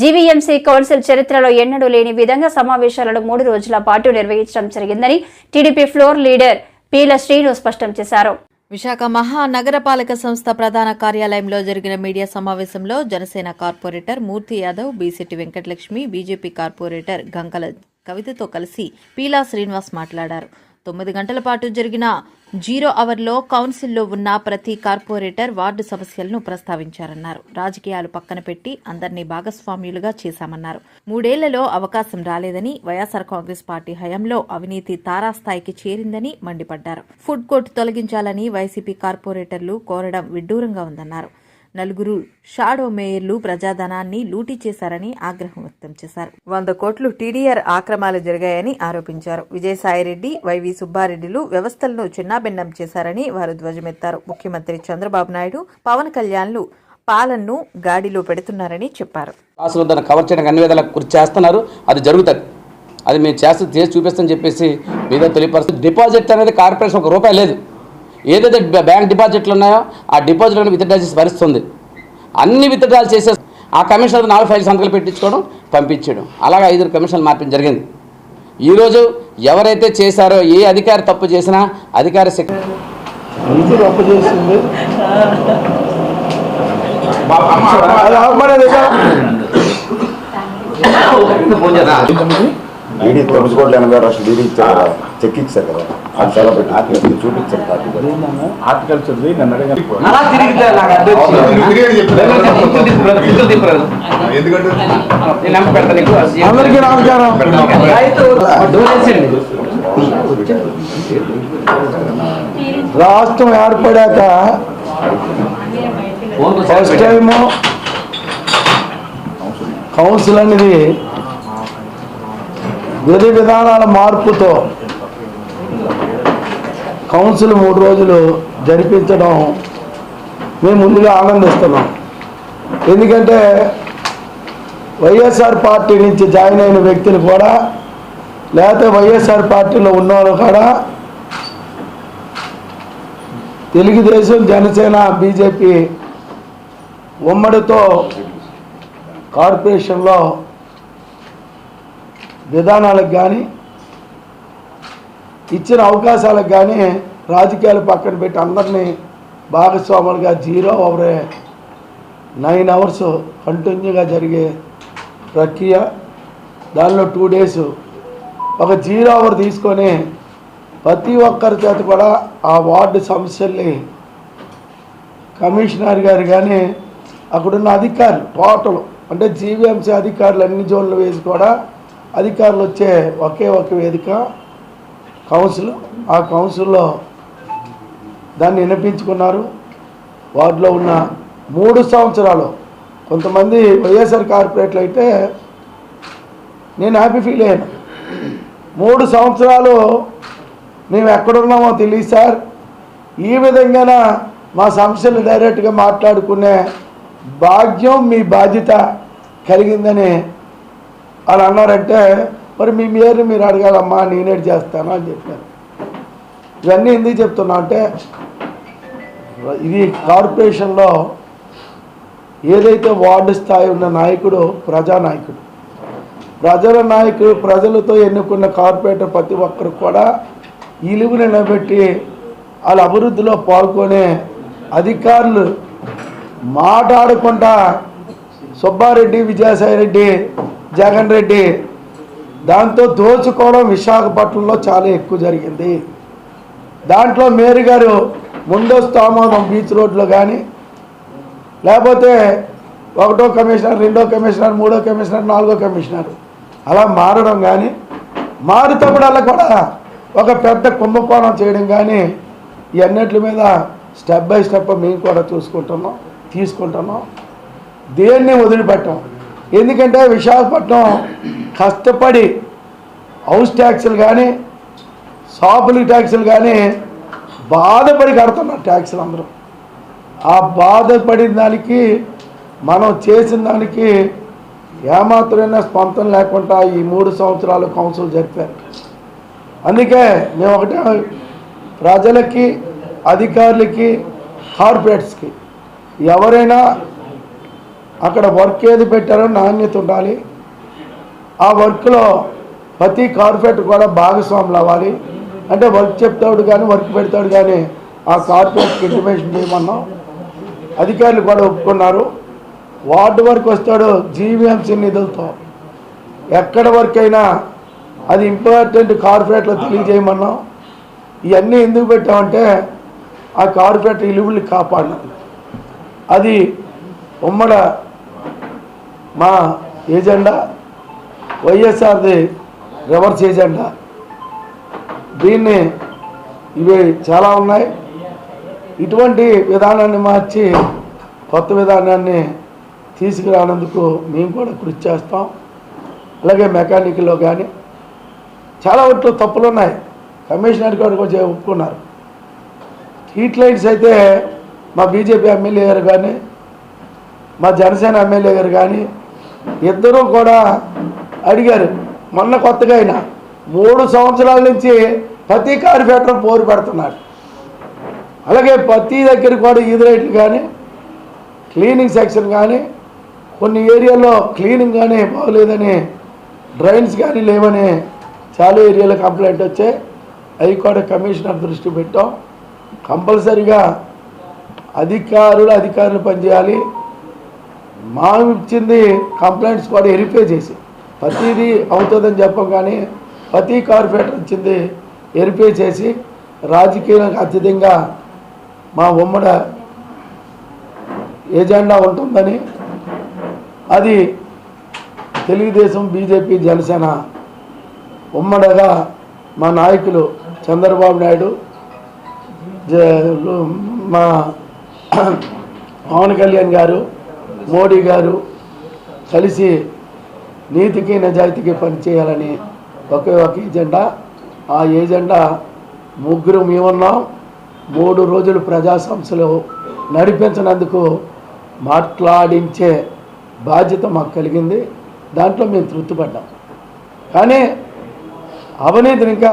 GVMC council చరిత్రలో ఎన్నడూ లేని విధంగా సమావేశాలను మూడు రోజుల పాటు నిర్వహించడం జరిగిందని TDP floor leader Peela Srinu స్పష్టం చేశారు. విశాఖ మహానగరపాలక సంస్థ ప్రధాన కార్యాలయంలో జరిగిన మీడియా సమావేశంలో జనసేన కార్పొరేటర్ మూర్తి యాదవ్ బీసీటీ వెంకటలక్ష్మి బీజేపీ కార్పొరేటర్ గంకల కవితతో కలిసి పీలా శ్రీనివాస్ మాట్లాడారు. తొమ్మిది గంటల పాటు జరిగిన జీరో అవర్లో కౌన్సిల్లో ఉన్న ప్రతి కార్పొరేటర్ వార్డు సమస్యలను ప్రస్తావించారన్నారు. రాజకీయాలు పక్కన పెట్టి అందరినీ భాగస్వామ్యులుగా చేశామన్నారు. మూడేళ్ళలో అవకాశం రాలేదని వైఎస్ఆర్ కాంగ్రెస్ పార్టీ హయాంలో అవినీతి తారాస్థాయికి చేరిందని మండిపడ్డారు. ఫుడ్ కోర్టు తొలగించాలని వైసీపీ కార్పొరేటర్లు కోరడం విడ్డూరంగా ఉందన్నారు. నలుగురు షాడో మేయర్లు ప్రజాధనాన్ని లూటీ చేశారని ఆగ్రహం వ్యక్తం చేశారు. వంద కోట్లు టీడీఆర్ ఆక్రమాలు జరిగాయని ఆరోపించారు. విజయసాయిరెడ్డి వైవి సుబ్బారెడ్డిలు వ్యవస్థలను చిన్నాభిన్నం చేశారని వారు ధ్వజమెత్తారు. ముఖ్యమంత్రి చంద్రబాబు నాయుడు పవన్ కళ్యాణ్లు పాలన్ను గాడిలో పెడుతున్నారని చెప్పారు. అసలు దాన్ని కవర్ చేయడానికి అన్ని విధాలా కృషి చేస్తున్నారు. అది జరుగుతుంది. అది మేము చేస్తే చేసి చూపిస్తామని చెప్పేసి మీద తెలియపరుస్తుంది డిపాజిట్ అనేది కార్పొరేషన్ ఒక రూపాయి లేదు. ఏదైతే బ్యా- బ్యాంక్ డిపాజిట్లు ఉన్నాయో ఆ డిపాజిట్ విత్డ్రా చేసి భరిస్తుంది. అన్ని విత్డ్రాలు చేసే ఆ కమిషనర్ నాలుగు ఫైల్ సంతకాలు పెట్టించుకోవడం పంపించడం అలాగే ఐదుగురు కమిషన్లు మార్పించడం జరిగింది. ఈరోజు ఎవరైతే చేశారో ఏ అధికారి తప్పు చేసినా అధికారి తొమ్మిది కోట్ల ఎనభై లక్షలు కదా చెక్ ఇచ్చారు కదా. అది చాలా పెట్టి చూపించారు నన్ను అడగండి. అందరికీ నమస్కారం. రాష్ట్రం ఏర్పడాక ఫస్ట్ టైము కౌన్సిల్ అనేది విధి విధానాల మార్పుతో కౌన్సిల్ మూడు రోజులు జరిపించడం మేము ముందుగా ఆనందిస్తున్నాం. ఎందుకంటే వైఎస్ఆర్ పార్టీ నుంచి జాయిన్ అయిన వ్యక్తులు కూడా లేకపోతే వైఎస్ఆర్ పార్టీలో ఉన్నవాళ్ళు కూడా తెలుగుదేశం జనసేన బీజేపీ ఉమ్మడితో కార్పొరేషన్లో విధానాలకు కానీ ఇచ్చిన అవకాశాలకు కానీ రాజకీయాలు పక్కన పెట్టి అందరినీ భాగస్వాములుగా జీరో ఓవర్ నైన్ అవర్స్ కంటిన్యూగా జరిగే ప్రక్రియ. దానిలో టూ డేస్ ఒక జీరో అవర్ తీసుకొని ప్రతి ఒక్కరి చేత కూడా ఆ వార్డు సమస్యల్ని కమిషనర్ గారు కానీ అక్కడున్న అధికారులు టోటల్ అంటే జీవీఎంసీ అధికారులు అన్ని జోన్లు వేసి కూడా అధికారులు వచ్చే ఒకే ఒక వేదిక. కౌన్సిల్ ఆ కౌన్సిల్లో దాన్ని వినిపించుకున్నారు. వార్డులో ఉన్న మూడు సంవత్సరాలు. కొంతమంది వైఎస్ఆర్ కార్పొరేట్లు అయితే నేను హ్యాపీ ఫీల్ అయ్యాను. మూడు సంవత్సరాలు మేము ఎక్కడున్నామో తెలియదు సార్. ఈ విధంగా మా సమస్యలు డైరెక్ట్గా మాట్లాడుకునే భాగ్యం మీ బాధ్యత కలిగిందని వాళ్ళు అన్నారంటే మరి మీ మేయర్ని మీరు అడగాలమ్మా నేనే చేస్తాను అని చెప్పారు. ఇవన్నీ ఎందుకు చెప్తున్నా అంటే ఇది కార్పొరేషన్లో ఏదైతే వార్డు స్థాయి ఉన్న నాయకుడు ప్రజానాయకుడు ప్రజల నాయకుడు ప్రజలతో ఎన్నుకున్న కార్పొరేటర్ ప్రతి ఒక్కరు కూడా ఇలువ నిలబెట్టి వాళ్ళ అభివృద్ధిలో పాల్గొనే అధికారులు మాట్లాడకుండా సుబ్బారెడ్డి విజయసాయి రెడ్డి జగన్ రెడ్డి దాంతో దోచుకోవడం విశాఖపట్నంలో చాలా ఎక్కువ జరిగింది. దాంట్లో మేరీ గారు ముందస్తు ఆమోదం బీచ్ రోడ్లో కానీ లేకపోతే ఒకటో కమిషనర్ రెండో కమిషనర్ మూడో కమిషనర్ నాలుగో కమిషనర్ అలా మారడం కానీ మారుతప్పుడల్లా కూడా ఒక పెద్ద కుంభకోణం చేయడం కానీ ఇవన్నిటి మీద స్టెప్ బై స్టెప్ మేము కూడా చూసుకుంటున్నాం తీసుకుంటున్నాం. దేన్ని వదిలిపెట్టాం? ఎందుకంటే విశాఖపట్నం కష్టపడి హౌస్ ట్యాక్సులు కానీ షాపులకి ట్యాక్సులు కానీ బాధపడి కడుతున్నారు ట్యాక్సులు అందరూ. ఆ బాధపడిన దానికి మనం చేసిన దానికి ఏమాత్రమైనా స్పందన లేకుండా ఈ మూడు సంవత్సరాలు కౌన్సిల్ జరిపారు. అందుకే మేము ఒకటే ప్రజలకి అధికారులకి కార్పొరేట్స్కి ఎవరైనా అక్కడ వర్క్ ఏది పెట్టారో నాణ్యత ఉండాలి. ఆ వర్క్లో ప్రతి కార్పొరేట్ కూడా భాగస్వాములు అవ్వాలి. అంటే వర్క్ చెప్తాడు కానీ వర్క్ పెడతాడు కానీ ఆ కార్పొరేట్కి ఇంటిమేషన్ చేయమన్నాం. అధికారులు కూడా ఒప్పుకున్నారు. వార్డు వర్క్ వస్తాడు జీవీఎంసీ నిధులతో. ఎక్కడ వర్క్ అయినా అది ఇంపార్టెంట్ కార్పొరేట్లో తెలియజేయమన్నాం. ఇవన్నీ ఎందుకు పెట్టామంటే ఆ కార్పొరేట్ ఇలువుల్ని కాపాడినది. అది ఉమ్మడ మా ఏజెండా వైఎస్ఆర్ది రివర్స్ ఏజెండా. దీన్ని ఇవి చాలా ఉన్నాయి. ఇటువంటి విధానాన్ని మార్చి కొత్త విధానాన్ని తీసుకురానందుకు మేము కూడా కృషి చేస్తాం. అలాగే మెకానిక్లో కానీ చాలా వరకు తప్పులు ఉన్నాయి. కమిషనర్ గారు కొంచెం ఒప్పుకున్నారు. స్ట్రీట్ లైట్స్ అయితే మా బీజేపీ ఎమ్మెల్యే గారు కానీ మా జనసేన ఎమ్మెల్యే గారు కానీ ఇద్దరూ కూడా అడిగారు మొన్న కొత్తగా అయినా మూడు సంవత్సరాల నుంచి ప్రతి కార్పొరేటర్ పోరు పెడుతున్నారు. అలాగే ప్రతి దగ్గర కూడా ఈది కానీ క్లీనింగ్ సెక్షన్ కానీ కొన్ని ఏరియాలో క్లీనింగ్ కానీ బాగలేదని డ్రైన్స్ కానీ లేవని చాలా ఏరియాలో కంప్లైంట్ వచ్చాయి. అవి కూడా కమిషనర్ దృష్టి పెట్టాం. కంపల్సరిగా అధికారులు అధికారులు పనిచేయాలి. మా ఇచ్చింది కంప్లైంట్స్ కూడా వెరిఫై చేసి ప్రతిదీ అవుతుందని చెప్పం కానీ ప్రతి కార్పొరేటర్ ఇచ్చింది వెరిఫై చేసి రాజకీయాలకు అత్యధికంగా మా ఉమ్మడ ఏజెండా ఉంటుందని అది తెలుగుదేశం బీజేపీ జనసేన ఉమ్మడిగా మా నాయకులు చంద్రబాబు నాయుడు మా పవన్ కళ్యాణ్ గారు మోడీ గారు కలిసి నీతికి నిజాయితీకి పనిచేయాలని ఒకే ఒక ఏజెండా. ఆ ఏజెండా ముగ్గురు మేమున్నాం. మూడు రోజులు ప్రజా సంస్థలు నడిపించినందుకు మాట్లాడించే బాధ్యత మాకు కలిగింది. దాంట్లో మేము తృప్తిపడ్డాం. కానీ అవినీతిని ఇంకా